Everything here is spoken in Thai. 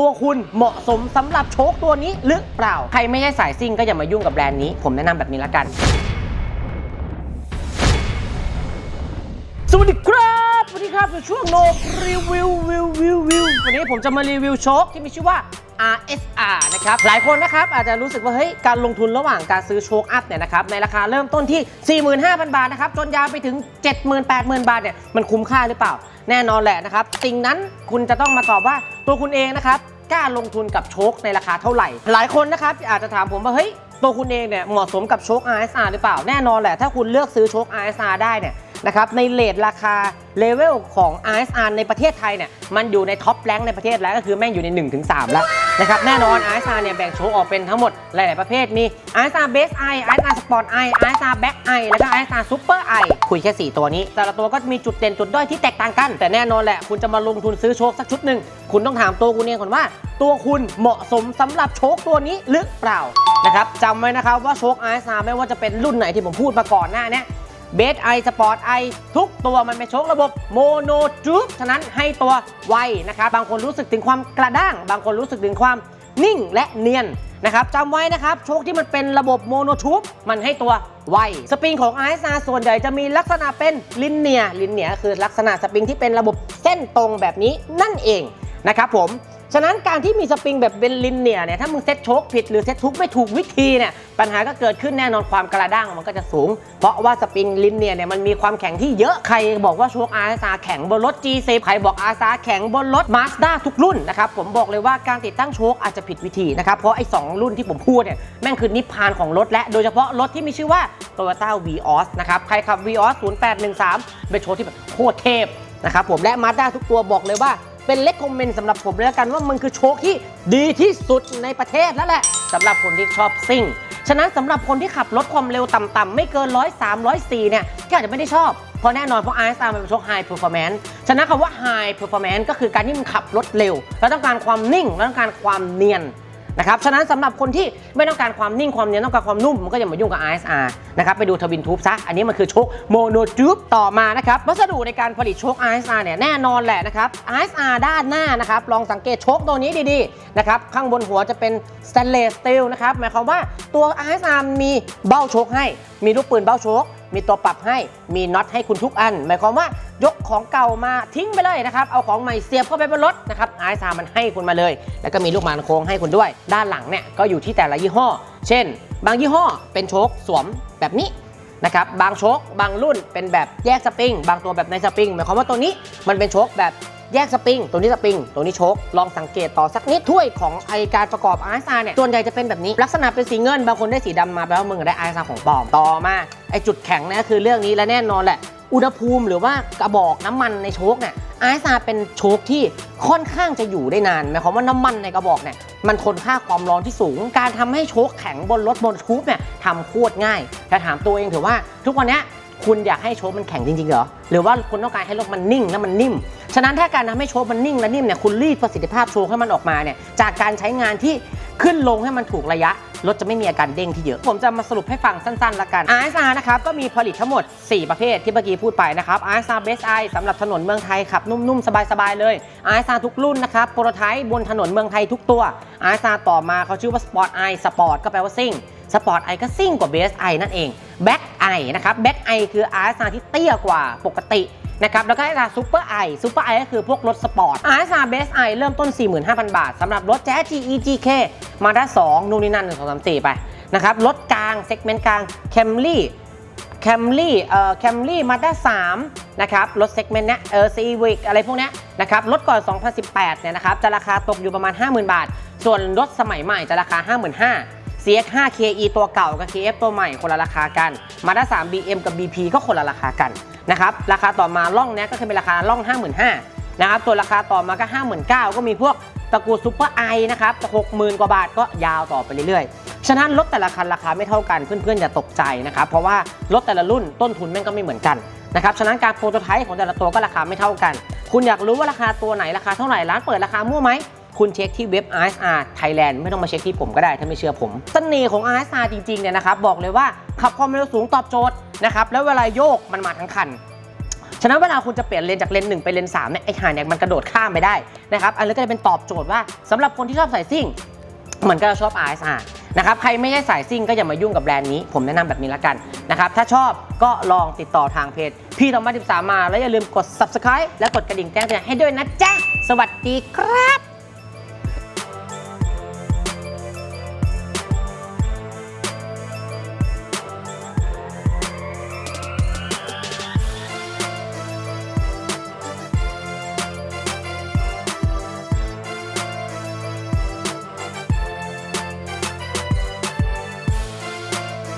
ตัวคุณเหมาะสมสำหรับโชคตัวนี้หรือเปล่า ใครไม่ใช่สายซิ่งก็อย่ามายุ่งกับแบรนด์นี้ ผมแนะนำแบบนี้ละกัน สวัสดีครับสวัสดีครับในช่วงโนรีวิววิววิววิววันนี้ผมจะมารีวิวโชคที่มีชื่อว่า RSR นะครับ หลายคนนะครับอาจจะรู้สึกว่าเฮ้ยการลงทุนระหว่างการซื้อโชคอัพเนี่ยนะครับในราคาเริ่มต้นที่ 45,000 บาทนะครับจนยาวไปถึง 70,000 80,000 บาทเนี่ยมันคุ้มค่าหรือเปล่า แน่นอนแหละนะครับสิ่งนั้นคุณจะต้องมาตอบว่าตัวคุณเองนะครับกล้าลงทุนกับโชคในราคาเท่าไหร่ หลายคนนะครับอาจจะถามผมว่าเฮ้ยตัวคุณเองเนี่ยเหมาะสมกับโชค RSR หรือเปล่าแน่นอนแหละถ้าคุณเลือกซื้อโชค RSR ได้เนี่ย นะครับในเลทราคาเลเวลของ RSR ในประเทศไทยเนี่ยมันอยู่ในท็อปแรงค์ในประเทศแล้วก็คือแม่งอยู่ใน 1-3 แล้วนะครับแน่นอน RSR เนี่ยแบ่งโชว์ออกเป็นทั้งหมดหลาย ๆ ประเภทมี RSR Base I RSR Sport I RSR Back I แล้วก็ RSR Super I คุยแค่ 4 ตัวนี้ แต่ละตัวก็มีจุดเด่นจุดด้อยที่แตกต่างกัน แต่แน่นอนแหละคุณจะมาลงทุนซื้อโชคสักชุดหนึ่งคุณต้องถามตัวคุณเองก่อนว่า ตัวคุณเหมาะสมสำหรับโชคตัวนี้หรือเปล่านะครับจำไว้นะครับว่าโชค RSR ไม่ว่าจะเป็นรุ่นไหนที่ผมพูดมาก่อนหน้านี้ เบสไอสปอร์ตไอทุกตัวมันเป็นโชคระบบโมโนจูบฉะนั้นให้ตัวไวนะครับ บางคนรู้สึกถึงความกระด้าง บางคนรู้สึกถึงความนิ่งและเนียนนะครับจำไว้นะครับ โชคที่มันเป็นระบบโมโนทูบมันให้ตัวไวสปริงของ i อ r ส่วนใหญ่จะมีลักษณะเป็นลินเนียลินเนียคือลักษณะสปริงที่เป็นระบบเส้นตรงแบบนี้นั่นเองนะครับผม ฉะนั้นการที่มีสปริงแบบเป็นลินเนี่ยเนี่ยถ้ามึงเซ็ตโชคผิดหรือเซ็ตทุกไม่ถูกวิธีเนี่ยปัญหาก็เกิดขึ้นแน่นอนความกระด้างมันก็จะสูง เพราะว่าสปริงลินเนี่ยเนี่ยมันมีความแข็งที่เยอะใครบอกว่าโชคอาซาแข็งบนรถ G10 ใครบอกอาซาแข็งบนรถ Mazda ทุกรุ่นนะครับผมบอกเลยว่าการติดตั้งโชคอาจจะผิดวิธีนะครับเพราะไอ้สองรุ่นที่ผมพูดเนี่ยแม่งคือนิพพานของรถและโดยเฉพาะรถที่มีชื่อว่า Toyota Vios นะครับใครขับ Vios 0813เป็นโชคที่แบบโคตรเทพนะครับผมและ Mazda ทุกตัวบอกเลยว่า เป็นเล็กคอมเมนต์สำหรับผมเลยละกันว่ามันคือโชคที่ดีที่สุดในประเทศแล้วแหละสำหรับคนที่ชอบซิ่ง ฉะนั้นสำหรับคนที่ขับรถความเร็วต่ำๆไม่เกิน103 104เนี่ยก็อาจจะไม่ได้ชอบ เพราะแน่นอนเพราะ RSR มันเป็นโชค High Performance ฉะนั้นคำว่า High Performance ก็คือการที่มันขับรถเร็ว แล้วต้องการความนิ่งแล้วต้องการความเนียน นะครับ ฉะนั้นสำหรับคนที่ไม่ต้องการความนิ่งความเนียนต้องการความนุ่ม มันก็อย่ามายุ่งกับ RSR นะครับ ไปดูทวินทูบซะ อันนี้มันคือโชคโมโนทูบต่อมานะครับ วัสดุในการผลิตโชค RSR เนี่ยแน่นอนแหละนะครับ RSR ด้านหน้านะครับ ลองสังเกตโชคตัวนี้ดีๆนะครับ ข้างบนหัวจะเป็น stainless steel นะครับ หมายความว่าตัว RSR มีเบ้าโชคให้ มีลูกปืนเบ้าโชค มีตัวปรับให้มีน็อตให้คุณทุกอัน หมายความว่ายกของเก่ามาทิ้งไปเลยนะครับ เอาของใหม่เสียบเข้าไปบนรถนะครับไอซามันให้คุณมาเลย แล้วก็มีลูกมานโค้งให้คุณด้วย ด้านหลังเนี่ยก็อยู่ที่แต่ละยี่ห้อ เช่น บางยี่ห้อเป็นโชคสวมแบบนี้นะครับบางโชคบางรุ่นเป็นแบบแยกสปริง บางตัวแบบในสปริง หมายความว่าตัวนี้มันเป็นโชคแบบ แยกสปริง ตัวนี้สปริง ตัวนี้โชคลองสังเกตต่อสักนิดถ้วยของไอการประกอบ r s r เนี่ยส่วนใหญ่จะเป็นแบบนี้ลักษณะเป็นสีเงินบางคนได้สีดำมาแปลว่ามึงได้ r s r ของปลอมต่อมาไอจุดแข็งเนี่ยคือเรื่องนี้และแน่นอนแหละอุณหภูมิหรือว่ากระบอกน้ำมันในโชคเนี่ยไอซาเป็นโชคที่ค่อนข้างจะอยู่ได้นานหมายความว่าน้ำมันในกระบอกเนี่ยมันทนค่าความร้อนที่สูง การทำให้โชคแข็งบนรถบนทูบเนี่ยทำโคตรง่าย แต่ถามตัวเองเถอะว่า ทุกวันนี้คุณอยากให้โชคมันแข็งจริงๆเหรอหรือว่าคุณต้องการให้รถมันนิ่งและมันนิ่ม ฉะนั้นถ้าการทำให้โชคมันนิ่งและนิ่มเนี่ยคุณรีดประสิทธิภาพโชคให้มันออกมาเนี่ยจากการใช้งานที่ขึ้นลงให้มันถูกระยะรถจะไม่มีอาการเด้งที่เยอะ ผมจะมาสรุปให้ฟังสั้นๆละกัน RSR นะครับก็มีผลิตทั้งหมด 4 ประเภทที่เมื่อกี้พูดไปนะครับ RSR Base I สำหรับถนนเมืองไทยขับนุ่มๆ สบายๆ เลย RSR ทุกรุ่นนะครับโปรโตไทป์บนถนนเมืองไทยทุกตัว RSR ต่อมาเขาชื่อว่า Sport I Sport ก็แปลว่าซิ่ง Sport I ก็ซิ่งกว่า Base I นั่นเอง Back I นะครับ Back I คือ RSR ที่เตี้ยกว่าปกติ นะครับแล้วก็ RSR Super I Super I ก็คือพวกรถสปอร์ต RSR Base I เริ่มต้น 45,000 บาทสำหรับรถแจ๊ GE GK มาด้า2นู่นนี่นั่น1 2 3 4 ไปนะครับรถกลางเซกเมนต์กลาง Camry Camry เอ่อ Camry Mazda 3นะครับรถเซกเมนต์เนี้ยเออ Civic อะไรพวกเนี้ยนะครับรถก่อน 2018เนี่ยนะครับจะราคาตกอยู่ประมาณ 50,000 บาท ส่วนรถสมัยใหม่จะราคา 55,000 CX5 KE ตัวเก่ากับ KF ตัวใหม่คนละราคากัน Mazda 3 BM กับ BP ก็คนละราคากันนะครับราคาต่อมาล่องเนี้ยก็คือเป็นราคาล่อง 55,000นะครับตัวราคาต่อมาก็ 59,000 ก็มีพวกตระกูลซูเปอร์ไอนะครับ60,000กว่าบาทก็ยาวต่อไปเรื่อยๆ ฉะนั้นรถแต่ละคันราคาไม่เท่ากัน เพื่อนๆอย่าตกใจนะครับ เพราะว่ารถแต่ละรุ่นต้นทุนแม่งก็ไม่เหมือนกันนะครับ ฉะนั้นการโปรโตไทป์ของแต่ละตัวก็ราคาไม่เท่ากัน คุณอยากรู้ว่าราคาตัวไหนราคาเท่าไหร่ ร้านเปิดราคามั่วไหม คุณเช็คที่เว็บ RSR Thailand ไม่ต้องมาเช็คที่ผมก็ได้ถ้าไม่เชื่อผมเสน่ห์ของ RSR จริงๆเนี่ยนะครับบอกเลยว่าขับความเร็วสูงตอบโจทย์นะครับแล้วเวลาโยกมันมาทั้งคันฉะนั้นเวลาคุณจะเปลี่ยนเลนจากเลนหนึ่งไปเลนสามเนี่ยไอ้ห่าเนี่ยมันกระโดดข้ามไปได้นะครับอันนี้ก็เลยเป็นตอบโจทย์ว่าสำหรับคนที่ชอบใส่ซิ่งเหมือนกับเราชอบ RSR นะครับใครไม่ใช่สายซิ่งก็อย่ามายุ่งกับแบรนด์นี้ ผมแนะนำแบบนี้ละกันนะครับถ้าชอบก็ลองติดต่อทางเพจพี่ทอมมา13มา แล้วอย่าลืมกด subscribe และกดกระดิ่งแจ้งเตือนให้ด้วยนะจ๊ะสวัสดีครับ